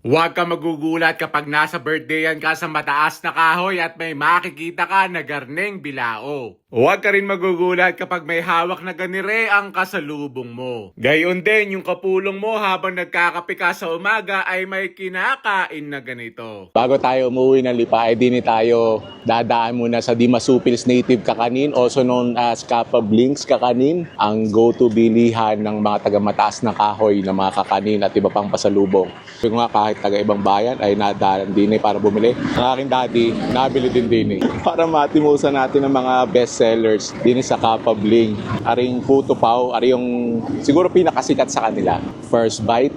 Huwag ka magugulat kapag nasa birthdayan ka sa mataas na kahoy at may makikita ka na garneng bilao. Huwag ka rin magugulat kapag may hawak na ganire ang kasalubong mo. Gayon din yung kapulong mo habang nagkakape ka sa umaga ay may kinakain na ganito. Bago tayo umuwi ng Lipa, ay din tayo dadaan muna sa Dimasupils Native Kakanin, also known as Kappa Blinks Kakanin, ang go-to bilihan ng mga taga-mataas na kahoy na mga kakanin at iba pang pasalubong. Yung nga kahit taga-ibang bayan ay nadaan din eh para bumili. Ang aking daddy, nabili din din eh. Para matimusan natin ang mga best sellers din sa Kappa Bling. Aring puto pao, ari yung siguro pinakasikat sa kanila. First bite,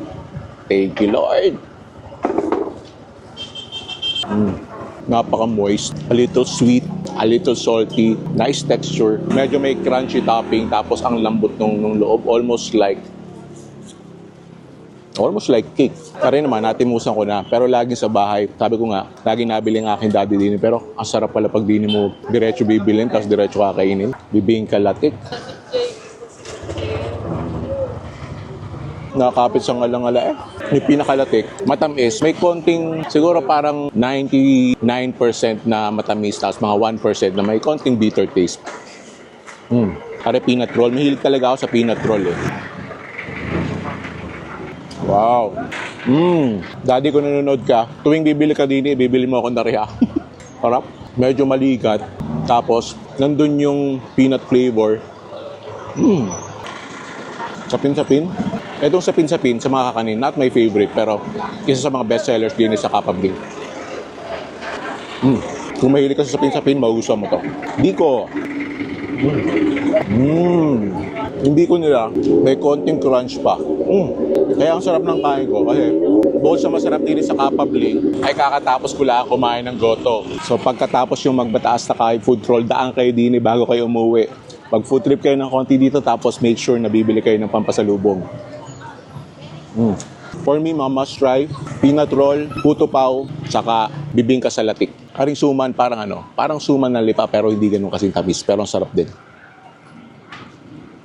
thank you Lord. napaka-moist, a little sweet, a little salty, nice texture. Medyo may crunchy topping tapos ang lambot nung, nung loob, almost like almost like cake. Kaya naman, natimusan ko na. Pero laging sa bahay, sabi ko nga, laging nabili ang aking daddy din. Pero ang sarap pala pag dini mo, diretso bibilin, tapos diretso kakainin. Bibing kalatik. nakakapit sa ngalangala eh. Yung pinakalatik, matamis. May konting, siguro parang 99% na matamis, tapos mga 1% na may konting bitter taste. Mm. Kare peanut roll. Mahilig talaga ako sa peanut roll eh. Wow. Mm. Daddy ko nanonood ka, tuwing bibili ka din, bibili mo ako ng nariya. Harap. Medyo maligat. Tapos, nandun yung peanut flavor. Mm. Sapin-sapin. Itong sapin-sapin sa mga kakanin, not my favorite, pero isa sa mga best sellers din sa Kapabling. Mm. Kung mahilig ka sa sapin-sapin, magugustuhan mo to. Diko. Mm. Hindi ko nila, may konting crunch pa. Mm. Kaya ang sarap ng kain ko kasi bukod sa masarap din sa Kapabling, ay kakatapos ko lang kumain ng goto. So pagkatapos yung magbataas na kain food troll, daan kayo din bago kayo umuwi. Pag food trip kayo ng konti dito, tapos make sure na bibili kayo ng pampasalubong. Mm. For me, mga must try, peanut roll, puto pao, saka bibingka sa latik. Aring suman, parang ano, parang suman na lipa pero hindi ganun kasing tamis, pero ang sarap din.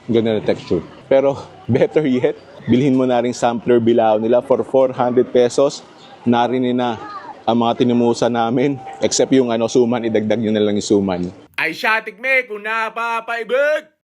Ganun na texture. Pero better yet, bilhin mo na rin sampler bilao nila for 400 pesos. Narinig na ang mga tinimusa namin. Except yung ano, suman, idagdag nyo na lang yung suman. Ay siya tikme kung napapaibig!